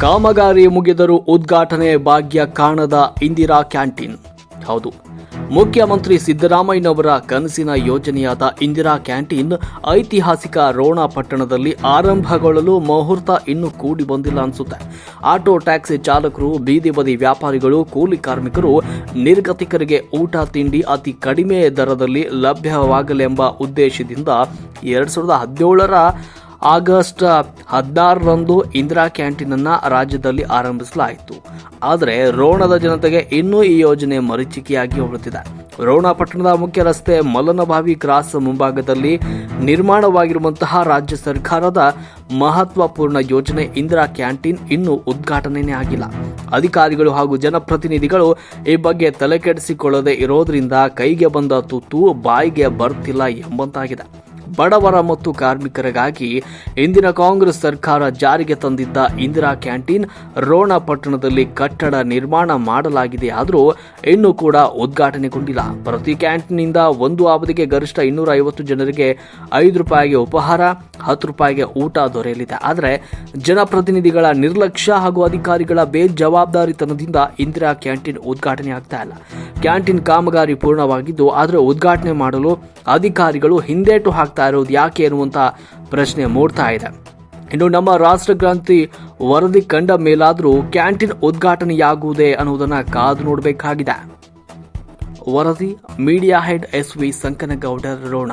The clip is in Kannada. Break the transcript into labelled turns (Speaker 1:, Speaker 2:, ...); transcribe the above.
Speaker 1: ಕಾಮಗಾರಿ ಮುಗಿದರೂ ಉದ್ಘಾಟನೆ ಭಾಗ್ಯ ಕಾಣದ ಇಂದಿರಾ ಕ್ಯಾಂಟೀನ್. ಹೌದು. ಮುಖ್ಯಮಂತ್ರಿ ಸಿದ್ದರಾಮಯ್ಯನವರ ಕನಸಿನ ಯೋಜನೆಯಾದ ಇಂದಿರಾ ಕ್ಯಾಂಟೀನ್ ಐತಿಹಾಸಿಕ ರೋಣ ಪಟ್ಟಣದಲ್ಲಿ ಆರಂಭಗೊಳ್ಳಲು ಮುಹೂರ್ತ ಇನ್ನೂ ಕೂಡಿ ಬಂದಿಲ್ಲ ಅನಿಸುತ್ತೆ. ಆಟೋ ಟ್ಯಾಕ್ಸಿ ಚಾಲಕರು, ಬೀದಿ ಬದಿ ವ್ಯಾಪಾರಿಗಳು, ಕೂಲಿ ಕಾರ್ಮಿಕರು ನಿರ್ಗತಿಕರಿಗೆ ಊಟ ತಿಂಡಿ ಅತಿ ಕಡಿಮೆ ದರದಲ್ಲಿ ಲಭ್ಯವಾಗಲೆಂಬ ಉದ್ದೇಶದಿಂದ ಎರಡು ಸಾವಿರದ ಹದಿನೇಳರ ಆಗಸ್ಟ್ ಹದಿನಾರರಂದು ಇಂದಿರಾ ಕ್ಯಾಂಟೀನ್ ಅನ್ನ ರಾಜ್ಯದಲ್ಲಿ ಆರಂಭಿಸಲಾಯಿತು. ಆದರೆ ರೋಣದ ಜನತೆಗೆ ಇನ್ನೂ ಈ ಯೋಜನೆ ಮರೀಚಿಕೆಯಾಗಿ ಉಳಿದಿದೆ ರೋಣ ಪಟ್ಟಣದ ಮುಖ್ಯ ರಸ್ತೆ ಮಲ್ಲನಬಾವಿ ಕ್ರಾಸ್ ಮುಂಭಾಗದಲ್ಲಿ ನಿರ್ಮಾಣವಾಗಿರುವಂತಹ ರಾಜ್ಯ ಸರ್ಕಾರದ ಮಹತ್ವಪೂರ್ಣ ಯೋಜನೆ ಇಂದಿರಾ ಕ್ಯಾಂಟೀನ್ ಇನ್ನೂ ಉದ್ಘಾಟನೆಯೇ ಆಗಿಲ್ಲ. ಅಧಿಕಾರಿಗಳು ಹಾಗೂ ಜನಪ್ರತಿನಿಧಿಗಳು ಈ ಬಗ್ಗೆ ತಲೆಕೆಡಿಸಿಕೊಳ್ಳದೆ ಇರೋದ್ರಿಂದ ಕೈಗೆ ಬಂದ ತುತ್ತು ಬಾಯಿಗೆ ಬರ್ತಿಲ್ಲ ಎಂಬಂತಾಗಿದೆ. ಬಡವರ ಮತ್ತು ಕಾರ್ಮಿಕರಿಗಾಗಿ ಇಂದಿನ ಕಾಂಗ್ರೆಸ್ ಸರ್ಕಾರ ಜಾರಿಗೆ ತಂದಿದ್ದ ಇಂದಿರಾ ಕ್ಯಾಂಟೀನ್ ರೋಣ ಪಟ್ಟಣದಲ್ಲಿ ಕಟ್ಟಡ ನಿರ್ಮಾಣ ಮಾಡಲಾಗಿದೆ ಆದರೂ ಇನ್ನೂ ಕೂಡ ಉದ್ಘಾಟನೆಗೊಂಡಿಲ್ಲ. ಪ್ರತಿ ಕ್ಯಾಂಟೀನ್ನಿಂದ ಒಂದು ಅವಧಿಗೆ ಗರಿಷ್ಠ ಇನ್ನೂರ ಐವತ್ತು ಜನರಿಗೆ ಐದು ರೂಪಾಯಿಗೆ ಉಪಹಾರ, ಹತ್ತು ರೂಪಾಯಿಗೆ ಊಟ ದೊರೆಯಲಿದೆ. ಆದರೆ ಜನಪ್ರತಿನಿಧಿಗಳ ನಿರ್ಲಕ್ಷ್ಯ ಹಾಗೂ ಅಧಿಕಾರಿಗಳ ಬೇಜವಾಬ್ದಾರಿತನದಿಂದ ಇಂದಿರಾ ಕ್ಯಾಂಟೀನ್ ಉದ್ಘಾಟನೆ ಆಗ್ತಾ ಇಲ್ಲ. ಕ್ಯಾಂಟೀನ್ ಕಾಮಗಾರಿ ಪೂರ್ಣವಾಗಿದ್ದು, ಆದರೆ ಉದ್ಘಾಟನೆ ಮಾಡಲು ಅಧಿಕಾರಿಗಳು ಹಿಂದೇಟು ಹಾಕ್ತಾ ಇರೋದು ಯಾಕೆ ಎನ್ನುವಂತ ಪ್ರಶ್ನೆ ಮೂಡ್ತಾ ಇದೆ. ಇನ್ನು ನಮ್ಮ ರಾಷ್ಟ್ರಕ್ರಾಂತಿ ವರದಿ ಕಂಡ ಮೇಲಾದರೂ ಕ್ಯಾಂಟೀನ್ ಉದ್ಘಾಟನೆಯಾಗುವುದೇ ಅನ್ನೋದನ್ನ ಕಾದು ನೋಡಬೇಕಾಗಿದೆ. ವರದಿ, media head S V Sankanagoudar Ron